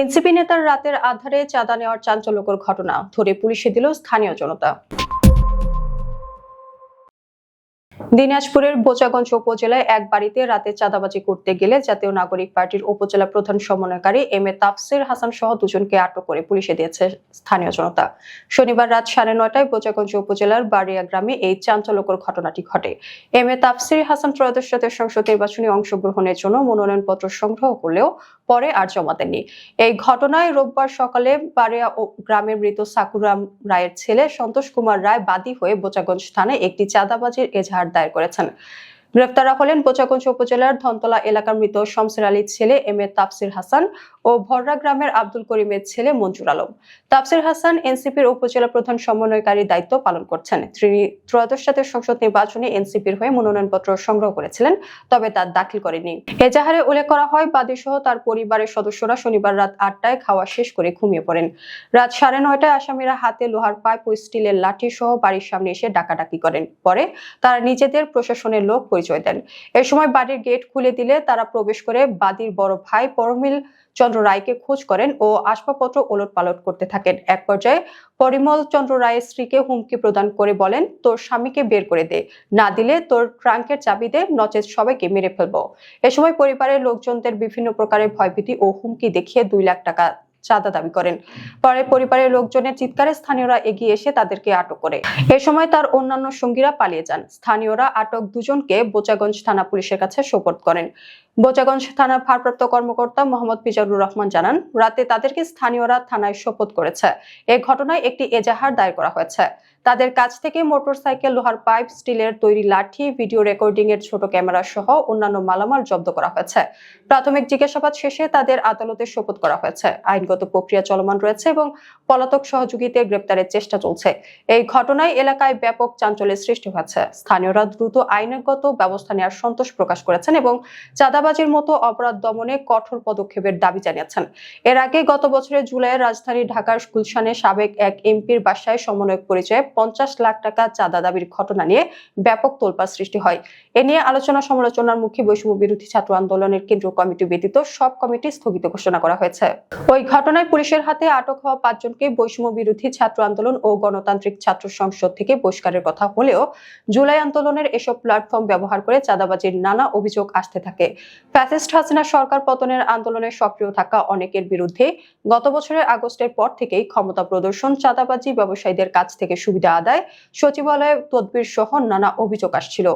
NCP নেতার রাতের আধারে চাঁদা নেওয়ার চাঞ্চল্যকর ঘটনা ধরে পুলিশে দিল স্থানীয় জনতা। দিনাজপুরের বোচাগঞ্জ উপজেলায় এক বাড়িতে রাতে চাঁদাবাজি করতে গেলে জাতীয় নাগরিক পার্টির উপজেলা প্রধান সমন্বয়কারী এম এ তাফসির হাসান সহ দুজনকে আটক করে পুলিশে দিয়েছে স্থানীয় জনতা। শনিবার রাত সাড়ে নয়টায় বোচাগঞ্জ উপজেলার বাড়িয়া গ্রামে এই চাঞ্চল্যকর ঘটনাটি ঘটে। এম এ তাফসির হাসান ত্রয়োদশ জাতীয় সংসদ নির্বাচনে অংশগ্রহণের জন্য মনোনয়নপত্র সংগ্রহ করলেও পরে আর জমা দেননি। এই ঘটনায় রোববার সকালে বাড়িয়া গ্রামের মৃত সাকুরাম রায়ের ছেলে সন্তোষ কুমার রায় বাদী হয়ে বোচাগঞ্জ থানায় একটি চাঁদাবাজির এজাহার দায়ের করেছেন। গ্রেফতারা হলেন বোচাগঞ্জ উপজেলার ধনতলা এলাকার মৃত শমসের আলীর ছেলে এম এ তাফসির হাসান ও ভররা গ্রামের আব্দুল করিমের ছেলে মঞ্জুর আলম। তাফসির হাসান, এনসিপির উপজেলা প্রধান সমন্বয়কারীর দায়িত্ব পালন করছেন। তিনি ত্রয়োদশ জাতীয় সংসদ নির্বাচনে এনসিপির হয়ে মনোনয়নপত্র সংগ্রহ করেছিলেন, তবে তা দাখিল করেনি। এজাহারে উল্লেখ করা হয় বাদী সহ তার পরিবারের সদস্যরা শনিবার রাত আটটায় খাওয়া শেষ করে ঘুমিয়ে পড়েন। রাত সাড়ে নয়টায় আসামিরা হাতে লোহার পাইপ ও স্টিলের লাঠি সহ বাড়ির সামনে এসে ডাকাডাকি করেন। পরে তারা নিজেদের প্রশাসনের লোক পরিচয় দেন। এ সময় বাড়ির গেট খুলে দিলে তারা প্রবেশ করে বাদীর বড় ভাই পরমিল চন্দ্র রায়কে খোঁজ করেন ও আসবাবপত্র ওলট পালট করতে থাকেন। এক পর্যায়ে পরিমল চন্দ্র রায়ের স্ত্রীকে হুমকি প্রদান করে বলেন, তোর স্বামীকে বের করে দে। না দিলে তোর ট্রাঙ্কের চাবি দে নচেত সবাইকে মেরে ফেলব। এ সময় পরিবারের লোকজনদের বিভিন্ন প্রকারের ভয়ভীতি ও হুমকি দেখিয়ে দুই লাখ টাকা চাঁদা দাবি করেন। পরে পরিবারের লোকজনের চিৎকারে স্থানীয়রা এগিয়ে এসে তাদেরকে আটক করে। এ সময় তার অন্যান্য সঙ্গীরা পালিয়ে যান। স্থানীয়রা আটক দুজনকে বোচাগঞ্জ থানা পুলিশের কাছে সোপর্দ করেন। বোচাগঞ্জ থানার ভারপ্রাপ্ত কর্মকর্তা মোহাম্মদ ফিজারুর রহমান জানান, রাতে তাদেরকে স্থানীয়রা থানায় শপথ করেছে। এ ঘটনায় একটি এজাহার দায়ের করা হয়েছে। তাদের কাছ থেকে মোটরসাইকেল, লোহার পাইপ, স্টিলের তৈরি লাঠি, ভিডিও রেকর্ডিং এর ছোট ক্যামেরা সহ অন্যান্য মালামাল জব্দ করা হয়েছে। প্রাথমিক জিজ্ঞাসাবাদ শেষে তাদের আদালতে শপথ করা হয়েছে। আইনগত প্রক্রিয়া চলমান রয়েছে এবং পলাতক সহযোগীদের গ্রেপ্তারের চেষ্টা চলছে। এই ঘটনায় এলাকায় ব্যাপক চাঞ্চল্যের সৃষ্টি হয়েছে। স্থানীয়রা দ্রুত আইনগত ব্যবস্থা নেওয়ার সন্তোষ প্রকাশ করেছেন এবং চাঁদাবাজির মতো অপরাধ দমনে কঠোর পদক্ষেপের দাবি জানিয়েছেন। এর আগে গত বছরের জুলাইয়ে রাজধানী ঢাকার গুলশানে সাবেক এক এমপির বাসায় সমন্বয়ক পরিচয়ে পঞ্চাশ লাখ টাকা চাঁদা দাবির ঘটনা নিয়ে ব্যাপক তোলপাড় সৃষ্টি হয়। এ নিয়ে আলোচনা সমালোচনার মুখে বৈষম্য বিরোধী ছাত্র আন্দোলনের কেন্দ্রীয় কমিটি ব্যতীত সব কমিটি স্থগিত ঘোষণা করা হয়েছে। ওই ঘটনায় পুলিশের হাতে আটক হওয়া পাঁচজনকে বৈষম্য বিরোধী ছাত্র আন্দোলন ও গণতান্ত্রিক ছাত্র সংসদ থেকে বহিষ্কারের কথা হলেও জুলাই আন্দোলনের এসব প্ল্যাটফর্ম ব্যবহার করে চাঁদাবাজির নানা অভিযোগ আসতে থাকে। ফ্যাসিস্ট হাসিনা সরকার পতনের আন্দোলনে সক্রিয় থাকা অনেকের বিরুদ্ধে গত বছরের আগস্টের পর থেকেই ক্ষমতা প্রদর্শন, চাঁদাবাজি ব্যবসায়ীদের কাছ থেকে সুবিধা আদায় সচিবালয়ে তদবির সহ নানা অভিযোগ আসছিল।